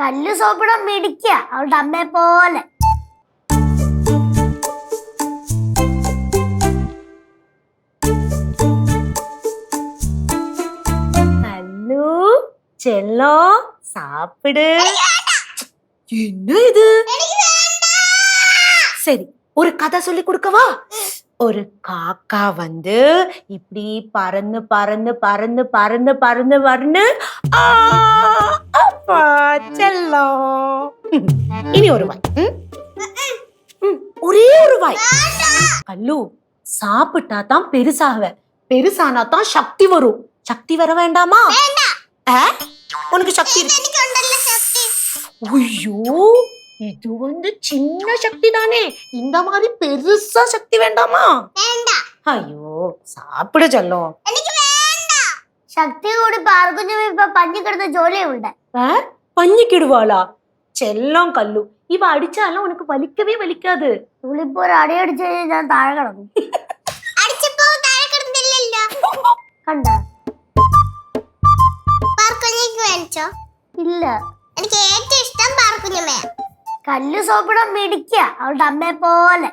കല്ല് സോപ്പിടാൻ മിടിക്ക അവളുടെ അമ്മയെ പോലെ கல்லு செல்லம் சாப்பிடு என்ன இது சரி ஒரு கதை சொல்லி கொடுக்கவா ஒரு காக்கா வந்து இப்படி பறந்து பறந்து பறந்து பறந்து பறந்து பறந்து ஆ, அப்பா செல்லம் ம், இனி ஒரு வாய் ம்? ம், ஒரே ஒரு வாய் கல்லு சாப்பிட்டா தான் பெருசாக பெருசானா தான் சக்தி வரும் சக்தி வர வேண்டாமா ஆ? உனக்கு சக்தி இருக்கு ஐயோ இது வந்து சின்ன சக்தி தானே இந்த மாதிரி பெருசா சக்தி வேண்டாமா ஐயோ சாப்பிட செல்லம் ശക്തി കൂടി പാർക്കുഞ്ഞും ഇപ്പൊ പഞ്ഞിക്കിടന്ന ജോലിയുണ്ട് ஆ? பஞ்சிக்கிடுவாளா செல்லம் கல்லு இவ அடிச்சாலும் உனக்கு வலிக்கவே வலிக்காது ഇവളിപ്പോ ഒരു അടിയടിച്ച് കഴിഞ്ഞാൽ ഞാൻ താഴെ കിടന്നു അടിച്ചപ്പോ താഴെ കിടന്നില്ലല്ലോ കണ്ട പാർക്കുഞ്ഞിക്ക് മേടിച്ചോ ഇല്ല എനിക്ക് ഏറ്റവും ഇഷ്ടം പാർക്കുഞ്ഞമ്മയാ കല്ല് സോപ്പിടാൻ മിടിക്ക അവളുടെ അമ്മയെ പോലെ